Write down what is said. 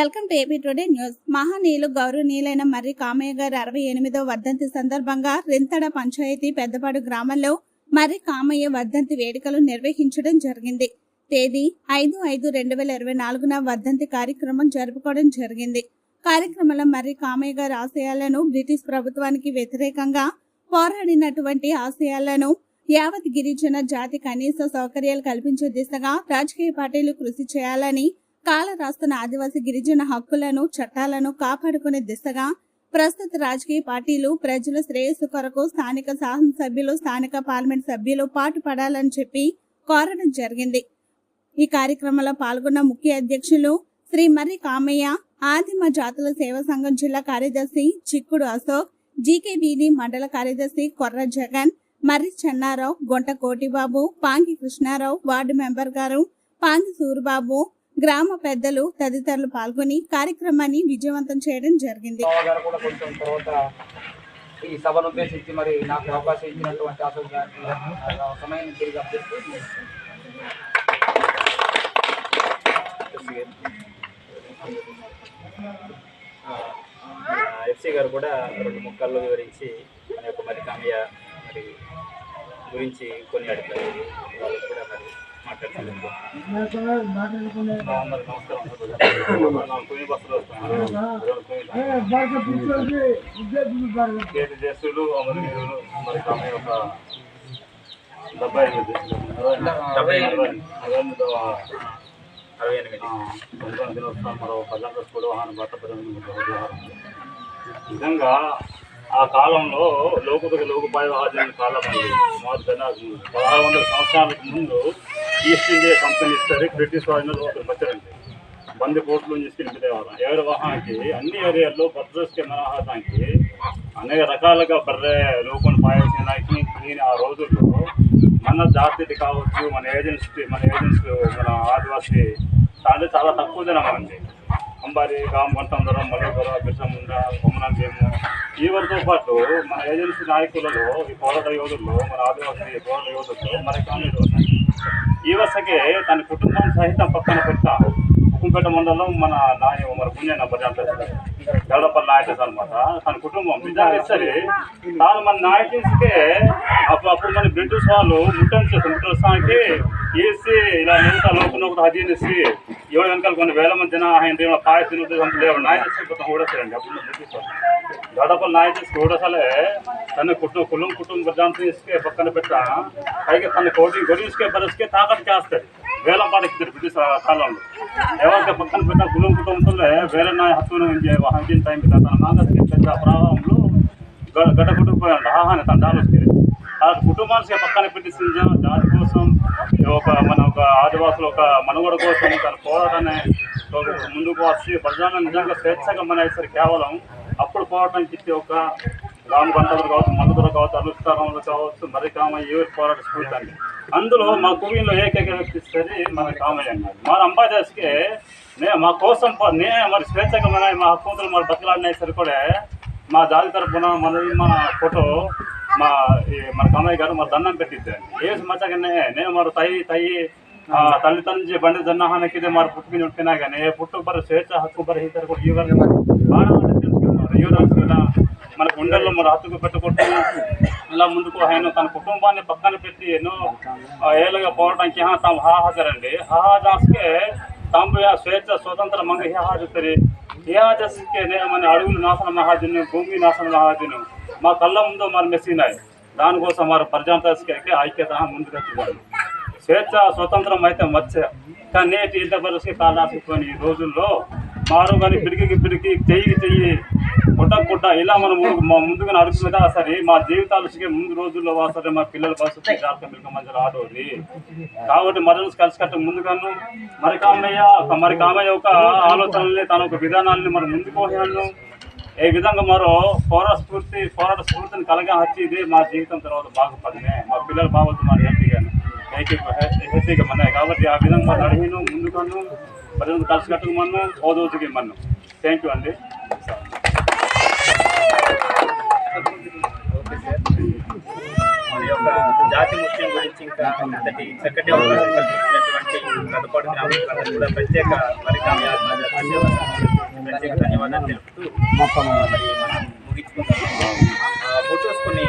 Welcome to AP today news. మహానీయులు గౌరవనీయులైన మర్రి కామయ్య గారి అరవై ఎనిమిదో వర్ధంతి సందర్భంగా రింతడ పంచాయతీ పెద్దపాడు గ్రామంలో మర్రి కామయ్య వర్ధంతి వేడుకలు నిర్వహించడం జరిగింది. తేదీ ఐదు ఐదు రెండు వేల ఇరవై నాలుగున వర్ధంతి కార్యక్రమం జరుపుకోవడం జరిగింది. కార్యక్రమంలో మర్రి కామయ్య గారి ఆశయాలను బ్రిటిష్ ప్రభుత్వానికి వ్యతిరేకంగా పోరాడినటువంటి ఆశయాలను యావత్ గిరిజన జాతి కనీస సౌకర్యాలు కల్పించే దిశగా రాజకీయ పార్టీలు కృషి చేయాలని కాల రాస్తున్న ఆదివాసీ గిరిజన హక్కులను చట్టాలను కాపాడుకునే దిశగా ప్రస్తుత రాజకీయ పార్టీలు ప్రజల శ్రేయస్సు కొరకు స్థానిక శాసనసభ్యులు స్థానిక పార్లమెంట్ సభ్యులు పాటుపడాలని చెప్పి కోరడం జరిగింది. ఈ కార్యక్రమంలో పాల్గొన్న ముఖ్య అధ్యక్షులు శ్రీ మర్రి కామయ్య ఆదిమ జాతుల సేవా సంఘం జిల్లా కార్యదర్శి చిక్కుడు అశోక్ జీకేబీడి మండల కార్యదర్శి కొర్ర జగన్ మర్రి చెన్నారావు గొంట కోటిబాబు పాంగి కృష్ణారావు వార్డు మెంబర్ గారు పాంగి సూరిబాబు గ్రామ పెద్దలు తదితరులు పాల్గొని కార్యక్రమాన్ని విజయవంతం చేయడం జరిగింది. బావ గారు కూడా కొంచెం తర్వాత ఈ సభను ఉద్దేశించి మరి నాకు అవకాశం ఇచ్చినటువంటి సమయాన్ని తిరిగి ఎఫ్సి గారు కూడా రెండు ముక్కల్లో వివరించి మన యొక్క మరి కామయ్య మరి గురించి కొన్ని అడిగారు. వాళ్ళు కూడా మరి మాట్లాడుతున్నారు అందరూ మరి కామయ్య యొక్క డెబ్బై ఎనిమిది డెబ్బై ఎనిమిది. అరవై అరవై ఎనిమిది దినోత్సవం మరో పల్లెంక స్కూలవాహన భర్త నిజంగా ఆ కాలంలో లోకులకు లోకుపాయ హాజరైన కాలం అండి మాకు పదహారు వందల సంవత్సరాలకు ముందు ఈస్ట్ ఇండియా కంపెనీ సరే బ్రిటిష్ వారిని ఒకరు వచ్చారండి. బంది కోట్లు తీసుకుని ఎవరి వాహనానికి అన్ని ఏరియాల్లో భద్రస్ కెమెరాహానికి అనేక రకాలుగా బర్రె లోపల పాయడానికి క్లీన్ ఆ రోజుల్లో మన జాతిది కావచ్చు మన ఏజెన్సీ మన ఏజెన్సీ మన ఆదివాసీ దాంట్లో చాలా తక్కువ జనం అండి అంబారి గాం వంటందరం మల్లెపుర బిర్సముండ కొమ్మనందేము ఈ వరతో పాటు మన ఏజెన్సీ నాయకులలో ఈ పోరాట యోధుల్లో మన ఆదివాసీ పోరాట యోధుల్లో మన కానీ ఈ వరుసకే తన కుటుంబం సహితం పక్కన పెట్టా ఉక్కుంపేట మండలం మన నాయ మన పుణ్యన డెవలపర్ నాయకుడు అనమాట తన కుటుంబం నిజంగా సరే. తాను మన నాయకులకే అప్పుడు అప్పుడు మన బ్రిటిష్ వాళ్ళు ముట్టం చేస్తారు ముట్టడానికి వేసి ఇలా ఎంత లోపల ఒకటి హజీనేసి ఏడు వెనకాల కొన్ని వేల మంది జన ఆయన కాయ తిరుగుతుంది నాయకులు మొత్తం ఓడేస్తారండి అప్పుడు బ్రిటిష్ వాళ్ళు. గడపల నాయకులు ఓడసలే తన కుటుంబ కులం కుటుంబ ప్రజాంతం ఇసుకే పక్కన పెట్టా. పైగా తన కోటి గొరిసుకే బరసుకే తాకట్టు చేస్తారు వేల పాటకి బ్రిటిష్ ఆ కాలంలో ఎవరికి పక్కన పెట్టిన గులం కుటుంబంతో వేరే నాయ హక్కును హంచిన టైం తన నాగరికి పెద్ద ప్రవాహంలో గ- గడ్డ కొట్టుకుపోయాడు ఆహాని తన దాలోకి ఆ కుటుంబానికి పక్కన పెట్టి సింజా జాతి కోసం ఒక మన ఒక ఆదివాసులు ఒక మనుగడ కోసం తన పోరాటాన్ని ఒక ముందుకు వచ్చి ప్రజలను నిజంగా స్వేచ్ఛగా మన కేవలం అప్పుడు పోరాటానికి ఇచ్చే ఒక రామ్ కావచ్చు మల్లుదర కావచ్చు అనుష్ఠానంలో కావచ్చు మరి కామయ్య ఏ పోరాట స్ఫూర్తి అండి. అందులో మా కువీన్లో ఏకైక వ్యక్తి మన కామయ్య అన్నారు మా అంబాదాస్కి నే మా కోసం నేనే మరి స్వేచ్ఛగా మన మా కూతురు మరి బతిలాడినాయి సరి కూడా మా జాతి తరపున మన మన ఫోటో మా ఈ మన కామయ్య గారు మరి దండం పెట్టిద్దండి ఏ మచ్చగానే నేను మరి తయి తయి తల్లి తండ్రి బండి జన్నాహానికి మరి పుట్టుకుని ఉంటున్నా కానీ పుట్టు బర స్వేచ్ఛ హక్కు బర ఇతరు కూడా ఈ వరకు బాగా గుండెల్లో మరి హత్తుకు పెట్టుకుంటూ ఇలా ముందుకు ఆయన తన కుటుంబాన్ని పక్కన పెట్టి ఎన్నో ఆ, ఏళ్ళుగా పోవడానికి తాము హా హాజరండి తాము స్వేచ్ఛ స్వతంత్ర మంగ హే హాజరు మన అడుగులు నాశన మహాజను భూమి నాశన మహాజను మా కళ్ళ ముందు మరి మెసినాయి. దానికోసం వారు ప్రజాంతకి ఐక్యత ముందుకు వచ్చేవాడు స్వేచ్ఛ స్వతంత్రం అయితే మత్స్య. కానీ నేటి ఇంత పరిస్థితి కాలాసుకొని ఈ రోజుల్లో మారు కానీ పిడికి పిడికి చెయ్యి చెయ్యి పుట్ట పుట్ట ఇలా మనం మా ముందుగా నడుస్తున్నదా సరే మా జీవితాలకి ముందు రోజుల్లో సరే మా పిల్లల పరిస్థితి జాతకం మంచి రాడోది కాబట్టి మరొక కలిసి కట్ట ముందుగాను మరి కామయ్య మరి కామయ్య ఒక ఆలోచనల్ని తన ఒక విధానాన్ని మనం ముందుకు పోయాను. ఏ విధంగా మరో పోరాట స్ఫూర్తి పోరాట స్ఫూర్తిని కలగా హచ్చి ఇదే మా జీవితం తర్వాత బాగుపడినే. మా పిల్లలు బాగుంది మా హెల్తీగాను హెల్తీగా మన్నాయి కాబట్టి ఆ విధంగా నడిహిను ముందుకను ప్రజలు కలిసి కట్టుకోమన్ను ఓ రోజుకి ఇమ్మన్ను థ్యాంక్ యూ అండి మరి యొక్క జాతి ముస్లిం గురించి ఇంకా అంతటి చక్కటి అవకాశం కల్పించినటువంటి పెద్దపాడు గ్రామ కూడా ప్రత్యేక మరి ప్రత్యేక ధన్యవాదాలు తెలుపుతూ మరి మనం ముగించుకుంటాం ఫొటోస్ కొన్ని